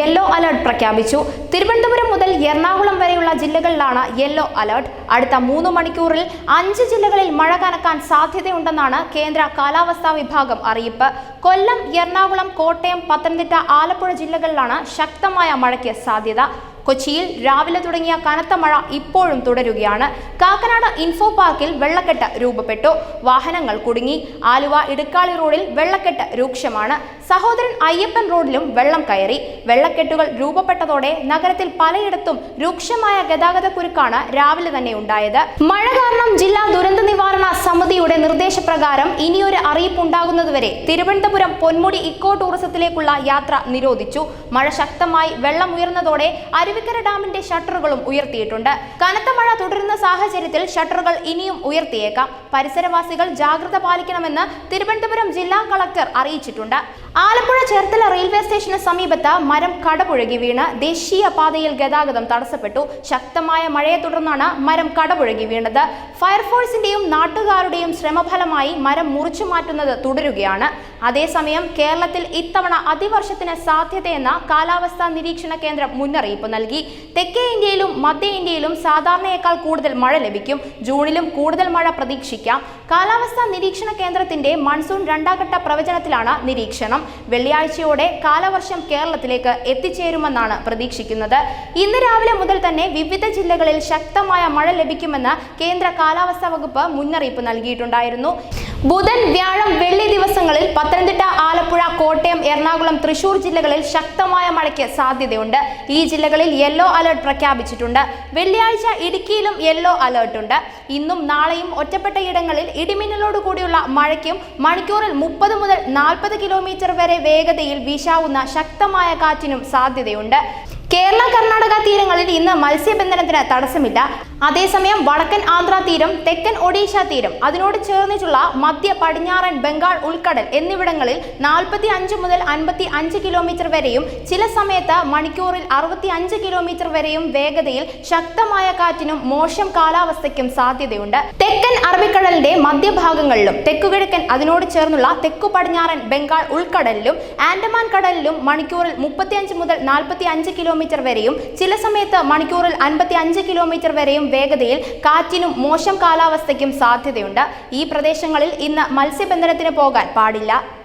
Yellow alert പ്രഖ്യാപിച്ചു. തിരുവനന്തപുരം മുതൽ എറണാകുളം വരെയുള്ള ജില്ലകളിലാണ് യെല്ലോ അലർട്ട് അടുത്ത മൂന്ന് മണിക്കൂറിൽ അഞ്ച് ജില്ലകളിൽ മഴ കനക്കാൻ സാധ്യതയുണ്ടെന്നാണ് കേന്ദ്ര കാലാവസ്ഥാ വിഭാഗം അറിയിപ്പ്. കൊല്ലം എറണാകുളം കോട്ടയം പത്തനംതിട്ട ആലപ്പുഴ ജില്ലകളിലാണ് ശക്തമായ മഴയ്ക്ക് സാധ്യത. കൊച്ചിയിൽ രാവിലെ തുടങ്ങിയ കനത്ത മഴ ഇപ്പോഴും തുടരുകയാണ്. കാക്കനാട് ഇൻഫോ പാർക്കിൽ വെള്ളക്കെട്ട് രൂപപ്പെട്ടു. വാഹനങ്ങൾ കുടുങ്ങി. ആലുവ ഇടുക്കാളി റോഡിൽ വെള്ളക്കെട്ട് രൂക്ഷമാണ്. സഹോദരൻ അയ്യപ്പൻ റോഡിലും വെള്ളം കയറി. വെള്ളക്കെട്ടുകൾ രൂപപ്പെട്ടതോടെ നഗരത്തിൽ പലയിടത്തും രൂക്ഷമായ ഗതാഗതക്കുരുക്കാണ് രാവിലെ തന്നെ ഉണ്ടായത്. മഴ കാരണം ജില്ലാ ദുരന്ത നിവാരണ സമിതിയുടെ നിർദ്ദേശപ്രകാരം ഇനിയൊരു അറിയിപ്പ് ഉണ്ടാകുന്നതുവരെ തിരുവനന്തപുരം പൊന്മുടി ഇക്കോ ടൂറിസത്തിലേക്കുള്ള യാത്ര നിരോധിച്ചു. മഴ ശക്തമായി വെള്ളം ഉയർന്നതോടെ അരുവിക്കര ഡാമിന്റെ ഷട്ടറുകളും ഉയർത്തിയിട്ടുണ്ട്. കനത്ത മഴ തുടരുന്ന സാഹചര്യത്തിൽ ഷട്ടറുകൾ ഇനിയും ഉയർത്തിയേക്കാം. പരിസരവാസികൾ ജാഗ്രത പാലിക്കണമെന്ന് തിരുവനന്തപുരം ജില്ലാ കളക്ടർ അറിയിച്ചിട്ടുണ്ട്. ആലപ്പുഴ ചേർത്തല റെയിൽവേ സ്റ്റേഷന് സമീപത്ത് മരം കടപുഴകി വീണ് ദേശീയ പാതയിൽ ഗതാഗതം തടസ്സപ്പെട്ടു. ശക്തമായ മഴയെ തുടർന്നാണ് മരം കടപുഴകി വീണത്. ഫയർഫോഴ്സിന്റെയും നാട്ടുകാരുടെയും ശ്രമഫലമായി മരം മുറിച്ചു മാറ്റുന്നത് തുടരുകയാണ്. അതേസമയം കേരളത്തിൽ ഇത്തവണ അതിവർഷത്തിന് സാധ്യതയെന്ന കാലാവസ്ഥാ നിരീക്ഷണ കേന്ദ്രം മുന്നറിയിപ്പ് നൽകി. തെക്കേ ഇന്ത്യയിലും മധ്യ ഇന്ത്യയിലും സാധാരണയേക്കാൾ കൂടുതൽ മഴ ലഭിക്കും. ജൂണിലും കൂടുതൽ മഴ പ്രതീക്ഷിക്കാം. കാലാവസ്ഥാ നിരീക്ഷണ കേന്ദ്രത്തിന്റെ മൺസൂൺ രണ്ടാംഘട്ട പ്രവചനത്തിലാണ് നിരീക്ഷണം. വെള്ളിയാഴ്ചയോടെ കാലവർഷം കേരളത്തിലേക്ക് എത്തിച്ചേരുമെന്നാണ് പ്രതീക്ഷിക്കുന്നത്. ഇന്ന് രാവിലെ മുതൽ തന്നെ വിവിധ ജില്ലകളിൽ ശക്തമായ മഴ ലഭിക്കുമെന്ന് കേന്ദ്ര കാലാവസ്ഥാ വകുപ്പ് മുന്നറിയിപ്പ് നൽകിയിട്ടുണ്ടായിരുന്നു. ബുധൻ വ്യാഴം വെള്ളി ദിവസങ്ങളിൽ പത്തനംതിട്ട ആലപ്പുഴ കോട്ടയം എറണാകുളം തൃശൂർ ജില്ലകളിൽ ശക്തമായ മഴയ്ക്ക് സാധ്യതയുണ്ട്. ഈ ജില്ലകളിൽ യെല്ലോ അലർട്ട് പ്രഖ്യാപിച്ചിട്ടുണ്ട്. വെള്ളിയാഴ്ച ഇടുക്കിയിലും യെല്ലോ അലർട്ട് ഉണ്ട്. ഇന്നും നാളെയും ഒറ്റപ്പെട്ട ഇടങ്ങളിൽ ഇടിമിന്നലോട് കൂടിയുള്ള മഴയ്ക്കും മണിക്കൂറിൽ മുപ്പത് മുതൽ നാൽപ്പത് കിലോമീറ്റർ വരെ വേഗതയിൽ വീശാവുന്ന ശക്തമായ കാറ്റിനും സാധ്യതയുണ്ട്. കേരള കർണാടക തീരങ്ങളിൽ ഇന്ന് മത്സ്യബന്ധനത്തിന് തടസ്സമില്ല. അതേസമയം വടക്കൻ ആന്ധ്ര തീരം തെക്കൻ ഒഡീഷ തീരം അതിനോട് ചേർന്നിട്ടുള്ള മധ്യ പടിഞ്ഞാറൻ ബംഗാൾ ഉൾക്കടൽ എന്നിവിടങ്ങളിൽ നാൽപ്പത്തി അഞ്ച് മുതൽ അൻപത്തി അഞ്ച് കിലോമീറ്റർ വരെയും ചില സമയത്ത് മണിക്കൂറിൽ അറുപത്തി അഞ്ച് കിലോമീറ്റർ വരെയും വേഗതയിൽ ശക്തമായ കാറ്റിനും മോശം കാലാവസ്ഥയ്ക്കും സാധ്യതയുണ്ട്. തെക്കൻ അറബിക്കടലിന്റെ മധ്യഭാഗങ്ങളിലും തെക്കുകിഴക്കൻ അതിനോട് ചേർന്നുള്ള തെക്കു പടിഞ്ഞാറൻ ബംഗാൾ ഉൾക്കടലിലും ആൻഡമാൻ കടലിലും മണിക്കൂറിൽ മുപ്പത്തിയഞ്ച് മുതൽ നാൽപ്പത്തി അഞ്ച് കിലോമീറ്റർ വരെയും ചില സമയത്ത് മണിക്കൂറിൽ അൻപത്തി അഞ്ച് കിലോമീറ്റർ വരെയും വേഗതയിൽ കാറ്റിനും മോശം കാലാവസ്ഥയ്ക്കും സാധ്യതയുണ്ട്. ഈ പ്രദേശങ്ങളിൽ ഇന്ന് മത്സ്യബന്ധനത്തിന് പോകാൻ പാടില്ല.